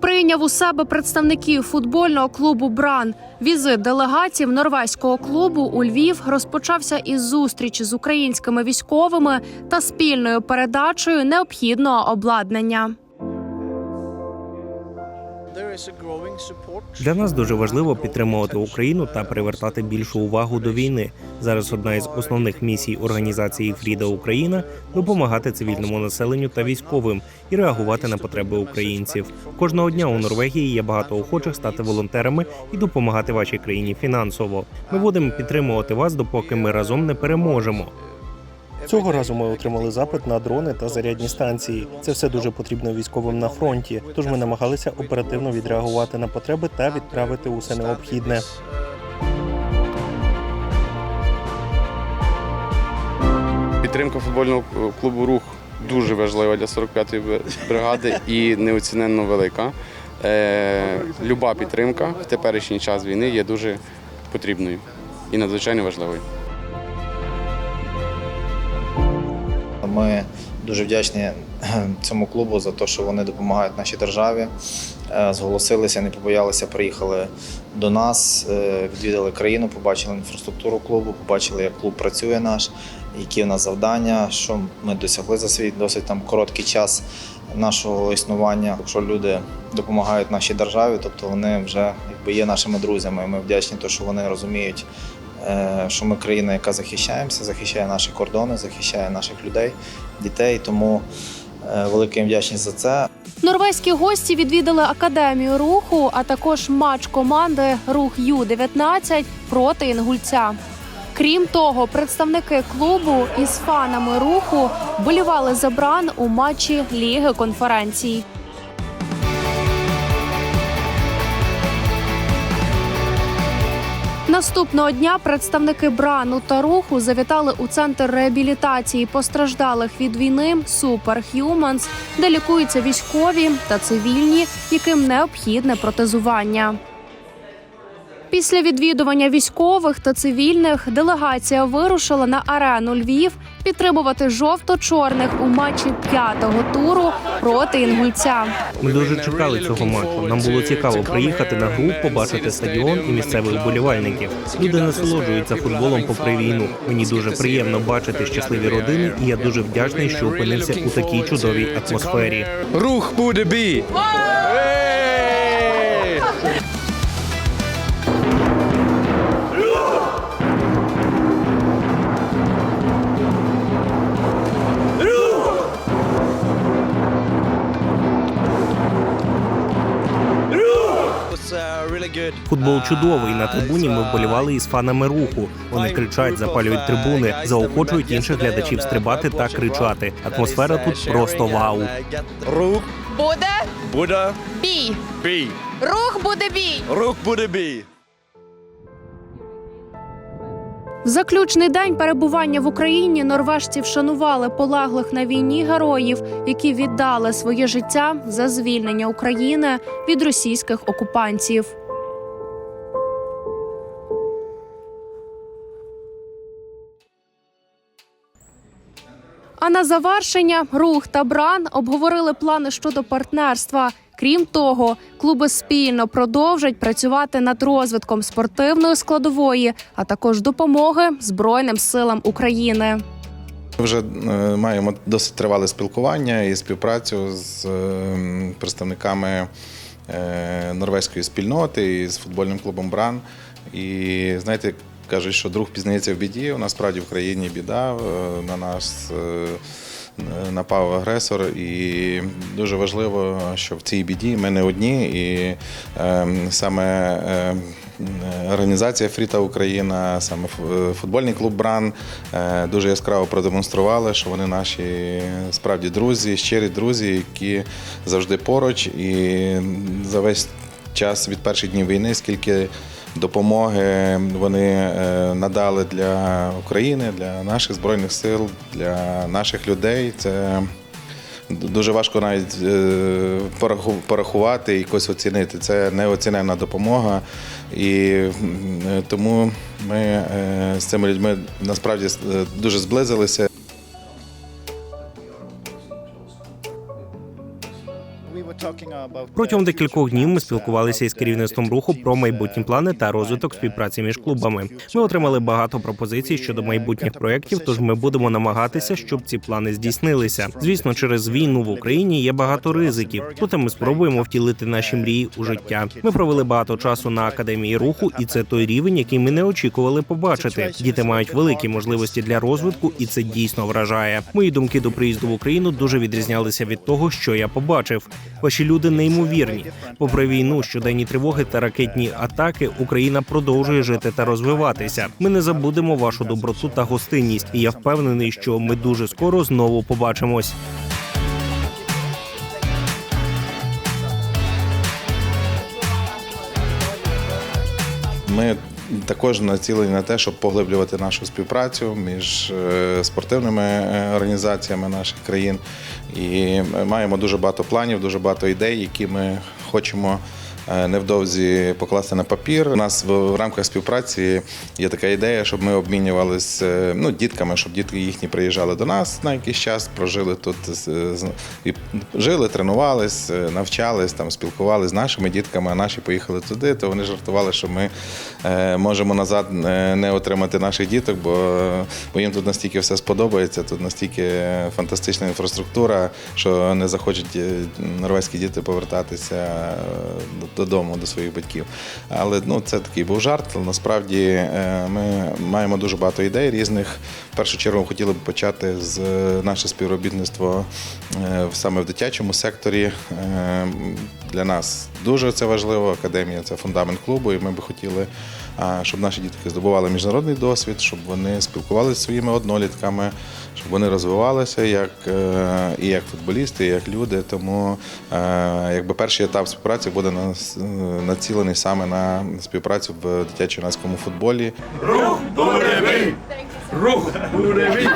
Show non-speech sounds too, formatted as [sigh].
Прийняв у себе представників футбольного клубу Бран. Візит делегатів норвезького клубу у Львів розпочався із зустрічі з українськими військовими та спільною передачею необхідного обладнання. Для нас дуже важливо підтримувати Україну та привертати більшу увагу до війни. Зараз одна із основних місій організації Фріда Україна допомагати цивільному населенню та військовим і реагувати на потреби українців. Кожного дня у Норвегії є багато охочих стати волонтерами і допомагати вашій країні фінансово. Ми будемо підтримувати вас, допоки ми разом не переможемо. Цього разу ми отримали запит на дрони та зарядні станції. Це все дуже потрібно військовим на фронті. Тож ми намагалися оперативно відреагувати на потреби та відправити усе необхідне. Підтримка футбольного клубу Рух дуже важлива для 45-ї бригади і неоціненно велика. Е, люба підтримка в теперішній час війни є дуже потрібною і надзвичайно важливою. Ми дуже вдячні [clears throat] цьому клубу за те, що вони допомагають нашій державі. Е, Зголосилися, не побоялися, приїхали до нас, е, відвідали країну, побачили інфраструктуру клубу, побачили, як клуб працює наш, які в нас завдання, що ми досягли за свій досить там короткий час нашого існування. Якщо люди допомагають нашій державі, тобто вони вже якби є нашими друзями. Ми вдячні, те, що вони розуміють, е, що ми країна, яка захищаємося, захищає наші кордони, захищає наших людей, дітей. Тому велика їм вдячність за це. Норвезькі гості відвідали академію руху, а також матч команди Рух Ю-19 проти інгульця. Крім того, представники клубу із фанами руху болівали за бран у матчі Ліги конференцій. Наступного дня представники брану та руху завітали у центр реабілітації постраждалих від війни Superhumans, де лікуються військові та цивільні, яким необхідне протезування. Після відвідування військових та цивільних делегація вирушила на арену Львів підтримувати жовто-чорних у матчі п'ятого туру проти інгульця. Ми дуже чекали цього матчу. Нам було цікаво приїхати на гру, побачити стадіон і місцевих вболівальників. Люди насолоджуються футболом попри війну. Мені дуже приємно бачити щасливі родини, і я дуже вдячний, що опинився у такій чудовій атмосфері. Рух буде бій! Футбол чудовий. На трибуні ми вболівали із фанами руху. Вони кричать, запалюють трибуни, заохочують інших глядачів стрибати та кричати. Атмосфера тут просто вау. Рух Буде буде бій. бій! Рух буде бій. Рух буде бій! В заключний день перебування в Україні норвежці вшанували полеглих на війні героїв, які віддали своє життя за звільнення України від російських окупантів. А на завершення рух та бран обговорили плани щодо партнерства. Крім того, клуби спільно продовжать працювати над розвитком спортивної складової, а також допомоги Збройним силам України. Ми Вже е, маємо досить тривале спілкування і співпрацю з е, представниками е, норвезької спільноти і з футбольним клубом Бран. І знаєте, кажуть, що друг пізнається в біді. У нас справді в країні біда. е, На нас е, напав агресор, і дуже важливо, що в цій біді ми не одні. І е, саме е, організація Фріта Україна, саме футбольний клуб Бран е, дуже яскраво продемонстрували, що вони наші справді друзі, щирі друзі, які завжди поруч. І за весь час від перших днів війни, скільки допомоги вони е, надали для України, для наших збройних сил, для наших людей. Це дуже важко навіть е, пораху- порахувати і якось оцінити. Це неоціненна допомога. І е, тому ми з цими людьми насправді дуже зблизилися. Протягом декількох днів ми спілкувалися із керівництвом руху про майбутні плани та розвиток співпраці між клубами. Ми отримали багато пропозицій щодо майбутніх проєктів, тож ми будемо намагатися, щоб ці плани здійснилися. Звісно, через війну в Україні є багато ризиків. Проте ми спробуємо втілити наші мрії у життя. Ми провели багато часу на академії руху, і це той рівень, який ми не очікували побачити. Діти мають великі можливості для розвитку, і це дійсно вражає. Мої думки до приїзду в Україну дуже відрізнялися від того, що я побачив. Ваші люди неймовірні. Попри війну, щоденні тривоги та ракетні атаки, Україна продовжує жити та розвиватися. Ми не забудемо вашу доброту та гостинність. І я впевнений, що ми дуже скоро знову побачимось. Ми також націлені на те, щоб поглиблювати нашу співпрацю між е, спортивними е, організаціями наших країн. І маємо дуже багато планів, дуже багато ідей, які ми хочемо. Е, Невдовзі покласти на папір. У нас в, рамках співпраці є така ідея, щоб ми обмінювалися ну, дітками, щоб дітки їхні приїжджали до нас на якийсь час, прожили тут і жили, тренувались, е, навчались, там спілкувалися з нашими дітками, а наші поїхали туди, то вони жартували, що ми е, можемо назад е, не отримати наших діток, бо, бо їм тут настільки все сподобається, тут настільки фантастична інфраструктура, що не захочуть е, норвезькі діти повертатися е, додому до своїх батьків. Але ну, це такий був жарт. але Насправді е, ми маємо дуже багато ідей різних. В першу чергу хотіли б почати з е, наше співробітництво е, саме в дитячому секторі. Для нас дуже це важливо. Академія це фундамент клубу, і ми би хотіли, щоб наші дітки здобували міжнародний досвід, щоб вони спілкувалися зі своїми однолітками, щоб вони розвивалися як е, і як футболісти, і як люди. Тому е, якби перший етап співпраці буде нас- націлений саме на співпрацю в дитячо-юнацькому футболі. Рух буде бій! Рух буде бій!